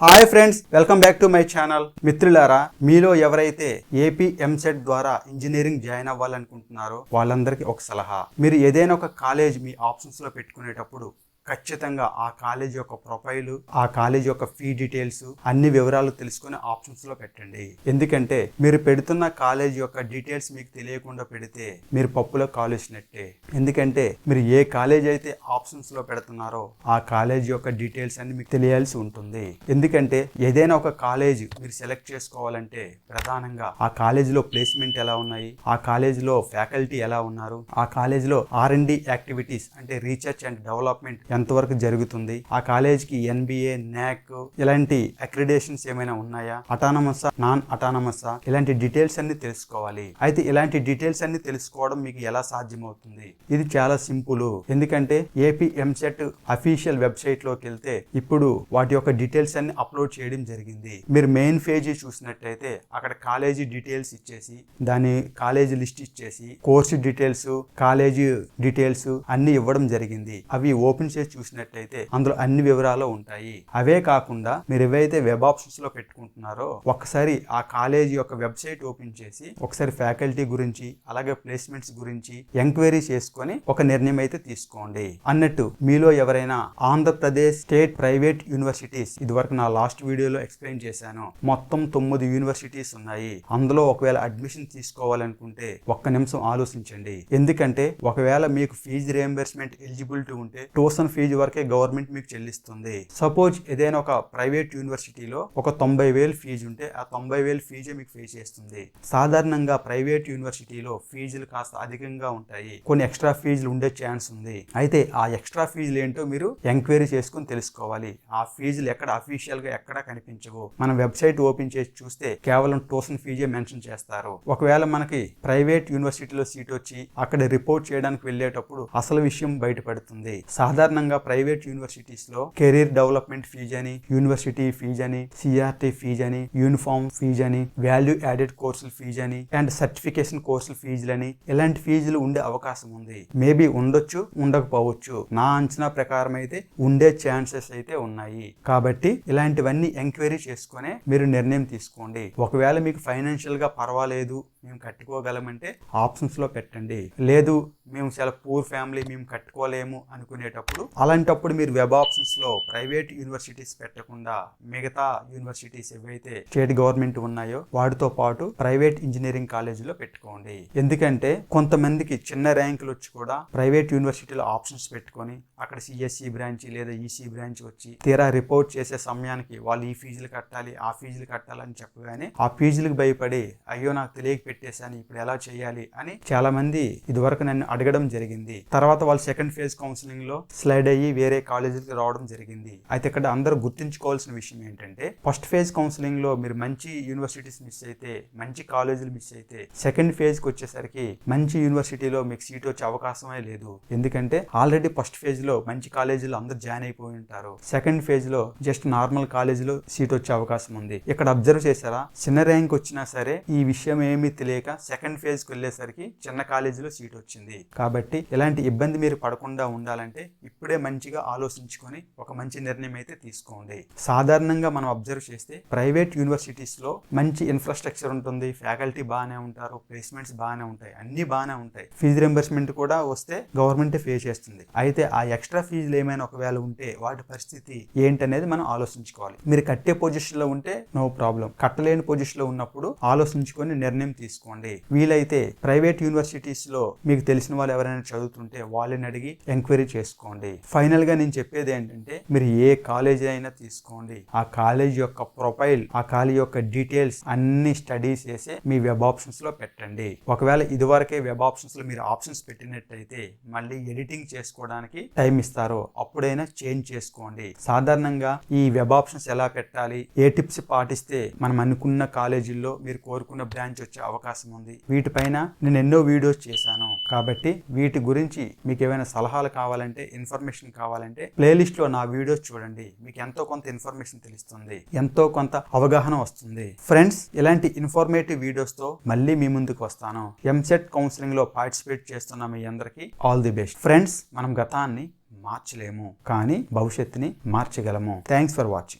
Hi friends welcome back to my channel. మిత్రులారా మీలో ఎవరైతే ఏపీ ఎంసెట్ ద్వారా ఇంజనీరింగ్ జాయిన్ అవ్వాలనుకుంటున్నారో వాళ్ళందరికీ ఒక సలహా. మీరు ఏదైనా ఒక కాలేజ్ మీ ఆప్షన్స్లో పెట్టుకునేటప్పుడు ఖచ్చితంగా ఆ కాలేజ్ యొక్క ప్రొఫైల్ ఆ కాలేజ్ యొక్క ఫీ డీటెయిల్స్ అన్ని వివరాలు తెలుసుకుని ఆప్షన్స్లో పెట్టండి. ఎందుకంటే మీరు పెడుతున్న కాలేజ్ యొక్క డీటెయిల్స్ మీకు తెలియకుండా పెడితే మీరు పప్పులో కాలేసినట్టే ఎందుకంటే మీరు ఏ కాలేజ్ అయితే ఆప్షన్స్లో పెడుతున్నారో ఆ కాలేజ్ యొక్క డీటెయిల్స్ అన్ని మీకు తెలియాల్సి ఉంటుంది. ఎందుకంటే ఏదైనా ఒక కాలేజ్ మీరు సెలెక్ట్ చేసుకోవాలంటే ప్రధానంగా ఆ కాలేజీలో ప్లేస్మెంట్ ఎలా ఉన్నాయి ఆ కాలేజీలో ఫ్యాకల్టీ ఎలా ఉన్నారు ఆ కాలేజీలో ఆర్ అండ్ డి యాక్టివిటీస్ అంటే రీసెర్చ్ అండ్ డెవలప్మెంట్ ఎంతవరకు జరుగుతుంది? ఆ కాలేజ్కి ఎన్బిఏ నాక్ ఇలాంటి అక్రిడేషన్స్ ఏమైనా ఉన్నాయా? అటానమస్ నాన్ అటానమస్ ఇలాంటి డీటెయిల్స్ అన్ని తెలుసుకోవాలి. అయితే ఇలాంటి డీటెయిల్స్ అన్ని తెలుసుకోవడం మీకు ఎలా సాధ్యమవుతుంది? ఇది చాలా సింపుల్. ఎందుకంటే ఏపీ ఎంసెట్ అఫీషియల్ వెబ్సైట్లోకి వెళ్తే ఇప్పుడు వాటి యొక్క డీటెయిల్స్ అన్ని అప్లోడ్ చేయడం జరిగింది. మీరు మెయిన్ పేజీ చూసినట్టయితే అక్కడ కాలేజీ డీటెయిల్స్ ఇచ్చేసి దాని కాలేజీ లిస్ట్ ఇచ్చేసి కోర్సు డీటెయిల్స్ కాలేజీ డీటెయిల్స్ అన్ని ఇవ్వడం జరిగింది. అవి ఓపెన్ చేసి చూసినట్టయితే అందులో అన్ని వివరాలు ఉంటాయి. అవే కాకుండా మీరు ఏవైతే వెబ్ ఆప్షన్స్లో పెట్టుకుంటున్నారో ఒకసారి ఆ కాలేజీ యొక్క వెబ్సైట్ ఓపెన్ చేసి ఒకసారి ఫ్యాకల్టీ గురించి అలాగే ప్లేస్మెంట్స్ గురించి ఎంక్వైరీ చేసుకొని ఒక నిర్ణయం అయితే తీసుకోండి. అన్నట్టు మీలో ఎవరైనా ఆంధ్రప్రదేశ్ స్టేట్ ప్రైవేట్ యూనివర్సిటీస్ ఇదివరకు నా లాస్ట్ వీడియోలో ఎక్స్ప్లెయిన్ చేశాను. మొత్తం తొమ్మిది యూనివర్సిటీస్ ఉన్నాయి. అందులో ఒకవేళ అడ్మిషన్ తీసుకోవాలనుకుంటే ఒక్క నిమిషం ఆలోచించండి. ఎందుకంటే ఒకవేళ మీకు ఫీజు రియంబర్స్మెంట్ ఎలిజిబిలిటీ ఉంటే ట్యూషన్ ఫీజు వరకే గవర్నమెంట్ మీకు చెల్లిస్తుంది. సపోజ్ ఏదైనా ఒక ప్రైవేట్ యూనివర్సిటీలో ఒక తొంభై వేలు ఫీజు ఉంటే ఆ తొంభై వేలు ఫీజే మీకు పే చేస్తుంది. సాధారణంగా ప్రైవేట్ యూనివర్సిటీలో ఫీజులు కాస్త అధికంగా ఉంటాయి. కొన్ని ఎక్స్ట్రా ఫీజులు ఉండే ఛాన్స్ ఉంది. అయితే ఆ ఎక్స్ట్రా ఫీజులు ఏంటో మీరు ఎంక్వైరీ చేసుకుని తెలుసుకోవాలి. ఆ ఫీజులు ఎక్కడ అఫీషియల్గా ఎక్కడ కనిపించవు. మనం వెబ్సైట్ ఓపెన్ చేసి చూస్తే కేవలం ట్యూషన్ ఫీజే మెన్షన్ చేస్తారు. ఒకవేళ మనకి ప్రైవేట్ యూనివర్సిటీలో సీట్ వచ్చి అక్కడ రిపోర్ట్ చేయడానికి వెళ్ళేటప్పుడు అసలు విషయం బయటపడుతుంది. సాధారణంగా ప్రైవేట్ యూనివర్సిటీస్లో కెరీర్ డెవలప్మెంట్ ఫీజు అని యూనివర్సిటీ ఫీజు అని సిఆర్టీ ఫీజు అని యూనిఫామ్ ఫీజు అని వాల్యూ యాడెడ్ కోర్సుల ఫీజు అని అండ్ సర్టిఫికేషన్ కోర్సుల ఫీజులని ఇలాంటి ఫీజులు ఉండే అవకాశం ఉంది. మేబీ ఉండొచ్చు ఉండకపోవచ్చు. నా అంచనా ప్రకారం అయితే ఉండే ఛాన్సెస్ అయితే ఉన్నాయి. కాబట్టి ఇలాంటివన్నీ ఎంక్వైరీ చేసుకునే మీరు నిర్ణయం తీసుకోండి. ఒకవేళ మీకు ఫైనాన్షియల్గా పర్వాలేదు మేము కట్టుకోగలమంటే ఆప్షన్స్లో పెట్టండి. లేదు మేము చాలా పూర్ ఫ్యామిలీ మేము కట్టుకోలేము అనుకునేటప్పుడు అలాంటప్పుడు మీరు వెబ్ ఆప్షన్స్లో ప్రైవేట్ యూనివర్సిటీస్ పెట్టకుండా మిగతా యూనివర్సిటీస్ ఏవైతే స్టేట్ గవర్నమెంట్ ఉన్నాయో వాటితో పాటు ప్రైవేట్ ఇంజనీరింగ్ కాలేజీలో పెట్టుకోండి. ఎందుకంటే కొంతమందికి చిన్న ర్యాంకులు వచ్చి కూడా ప్రైవేట్ యూనివర్సిటీలో ఆప్షన్స్ పెట్టుకొని అక్కడ సిఎస్సి బ్రాంచ్ లేదా ఈసీ బ్రాంచ్ వచ్చి తీరా రిపోర్ట్ చేసే సమయానికి వాళ్ళు ఈ ఫీజులు కట్టాలి ఆ ఫీజులు కట్టాలని చెప్పగానే ఆ ఫీజులకు భయపడి అయ్యో నాకు తెలియక పెట్టేశాను ఇప్పుడు ఎలా చేయాలి అని చాలా మంది ఇదివరకు నన్ను అడగడం జరిగింది. తర్వాత వాళ్ళు సెకండ్ ఫేజ్ కౌన్సిలింగ్లో స్లైడ్ అయ్యి వేరే కాలేజీకి రావడం జరిగింది. అయితే ఇక్కడ అందరూ గుర్తుంచుకోవాల్సిన విషయం ఏంటంటే ఫస్ట్ ఫేజ్ కౌన్సిలింగ్లో మీరు మంచి యూనివర్సిటీస్ మిస్ అయితే మంచి కాలేజీలు మిస్ అయితే సెకండ్ ఫేజ్కి వచ్చేసరికి మంచి యూనివర్సిటీలో మీకు సీట్ వచ్చే అవకాశమే లేదు. ఎందుకంటే ఆల్రెడీ ఫస్ట్ ఫేజ్లో మంచి కాలేజీలో అందరు జాయిన్ అయిపోయి ఉంటారు. సెకండ్ ఫేజ్లో జస్ట్ నార్మల్ కాలేజీలో సీట్ వచ్చే అవకాశం ఉంది. ఇక్కడ అబ్జర్వ్ చేశారా? చిన్న ర్యాంక్ వచ్చినా సరే ఈ విషయం ఏమీ తెలియక సెకండ్ ఫేజ్కి వెళ్ళేసరికి చిన్న కాలేజీలో సీట్ వచ్చింది. కాబట్టి ఇలాంటి ఇబ్బంది మీరు పడకుండా ఉండాలంటే ఇప్పుడే మంచిగా ఆలోచించుకొని ఒక మంచి నిర్ణయం అయితే తీసుకోండి. సాధారణంగా మనం అబ్జర్వ్ చేస్తే ప్రైవేట్ యూనివర్సిటీస్లో మంచి ఇన్ఫ్రాస్ట్రక్చర్ ఉంటుంది ఫ్యాకల్టీ బాగానే ఉంటారు ప్లేస్మెంట్స్ బాగానే ఉంటాయి అన్ని బాగానే ఉంటాయి. ఫీజు రింబర్స్మెంట్ కూడా వస్తే గవర్నమెంట్ పే చేస్తుంది. అయితే ఆ ఎక్స్ట్రా ఫీజులు ఏమైనా ఒకవేళ ఉంటే వాటి పరిస్థితి ఏంటనేది మనం ఆలోచించుకోవాలి. మీరు కట్టే పొజిషన్లో ఉంటే నో ప్రాబ్లం కట్టలేని పొజిషన్లో ఉన్నప్పుడు ఆలోచించుకొని నిర్ణయం తీసుకోండి. వీలైతే ప్రైవేట్ యూనివర్సిటీస్లో మీకు తెలిసిన వాళ్ళు ఎవరైనా చదువుతుంటే వాళ్ళని అడిగి ఎంక్వైరీ చేసుకోండి. ఫైనల్గా నేను చెప్పేది ఏంటంటే మీరు ఏ కాలేజీ అయినా తీసుకోండి. ఆ కాలేజ్ యొక్క ప్రొఫైల్ ఆ కాలేజ్ యొక్క డీటెయిల్స్ అన్ని స్టడీ చేసి మీ వెబ్ ఆప్షన్స్లో పెట్టండి. ఒకవేళ ఇదివరకే వెబ్ ఆప్షన్స్లో మీరు ఆప్షన్స్ పెట్టినట్టయితే మళ్ళీ ఎడిటింగ్ చేసుకోవడానికి టైం ఇస్తారు అప్పుడైనా చేంజ్ చేసుకోండి. సాధారణంగా ఈ వెబ్ ఆప్షన్స్ ఎలా పెట్టాలి ఏ టిప్స్ పాటిస్తే మనం అనుకున్న కాలేజీల్లో మీరు కోరుకున్న బ్రాంచ్ వచ్చే అవకాశం ఉంది. వీటిపైన నేను ఎన్నో వీడియోస్ చేశాను. కాబట్టి వీటి గురించి మీకు ఏమైనా సలహాలు కావాలంటే ఇన్ఫర్మేషన్ ఇన్ఫర్మేషన్ కావాలంటే ప్లేలిస్ట్లో నా వీడియోస్ చూడండి. మీకు ఎంతో కొంత ఇన్ఫర్మేషన్ తెలుస్తుంది. ఎంతో కొంత అవగాహన వస్తుంది. ఫ్రెండ్స్ ఇలాంటి ఇన్ఫర్మేటివ్ వీడియోస్తో మళ్ళీ మీ ముందుకు వస్తాను. ఎంసెట్ కౌన్సిలింగ్లో పార్టిసిపేట్ చేస్తున్న మీ అందరికీ ఆల్ ది బెస్ట్. ఫ్రెండ్స్ మనం గతాన్ని మార్చలేము కానీ భవిష్యత్తుని మార్చగలము. Thanks for watching.